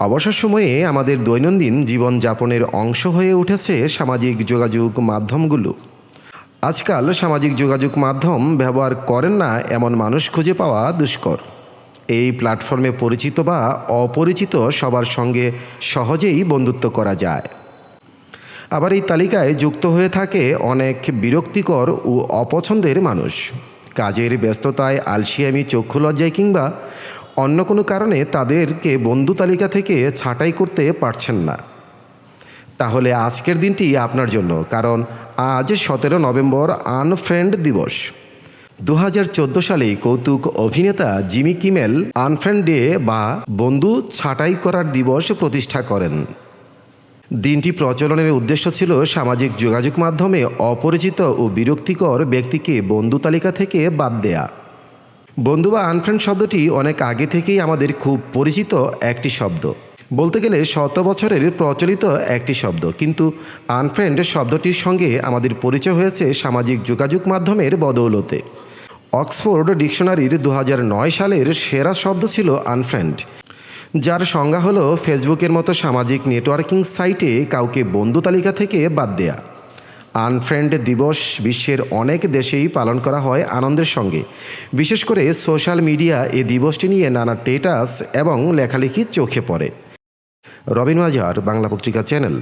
অবসর সময়ে আমাদের দৈনন্দিন জীবনযাপনের অংশ হয়ে উঠেছে সামাজিক যোগাযোগ মাধ্যমগুলো। আজকাল সামাজিক যোগাযোগ মাধ্যম ব্যবহার করেন না এমন মানুষ খুঁজে পাওয়া দুষ্কর। এই প্ল্যাটফর্মে পরিচিত বা অপরিচিত সবার সঙ্গে সহজেই বন্ধুত্ব করা যায়। আবার এই তালিকায় যুক্ত হয়ে থাকে অনেক বিরক্তিকর ও অপছন্দের মানুষ। কাজের ব্যস্ততায় আলসিয়ামি চক্ষু লজ্জায় কিংবা অন্য কোনো কারণে তাদেরকে বন্ধু তালিকা থেকে ছাঁটাই করতে পারছেন না। তাহলে আজকের দিনটি আপনার জন্য, কারণ আজ সতেরো নভেম্বর আনফ্রেন্ড দিবস। দু হাজার চোদ্দ সালে কৌতুক অভিনেতা জিমি কিমেল আনফ্রেন্ড ডে বা বন্ধু ছাঁটাই করার দিবস প্রতিষ্ঠা করেন। দিনটি প্রচলনের উদ্দেশ্য ছিল সামাজিক যোগাযোগ মাধ্যমে অপরিচিত ও বিরক্তিকর ব্যক্তিকে বন্ধু তালিকা থেকে বাদ দেয়া। বন্ধু বা আনফ্রেন্ড শব্দটি অনেক আগে থেকেই আমাদের খুব পরিচিত একটি শব্দ। বলতে গেলে শত বছরের প্রচলিত একটি শব্দ, কিন্তু আনফ্রেন্ড শব্দটির সঙ্গে আমাদের পরিচয় হয়েছে সামাজিক যোগাযোগ মাধ্যমের বদৌলতে। অক্সফোর্ড ডিকশনারির দু হাজার নয় সালের সেরা শব্দ ছিল আনফ্রেন্ড যার সংজ্ঞা হলো ফেসবুকের মতো সামাজিক নেটওয়ার্কিং সাইটে কাউকে বন্ধু তালিকা থেকে বাদ দেয়া। আনফ্রেন্ড দিবস বিশ্বের অনেক দেশেই পালন করা হয় আনন্দের সঙ্গে। বিশেষ করে সোশ্যাল মিডিয়া এ দিবসটি নিয়ে নানা টেটাস এবং লেখালেখি চোখে পড়ে। রবিন মাজার, বাংলা পত্রিকা চ্যানেল।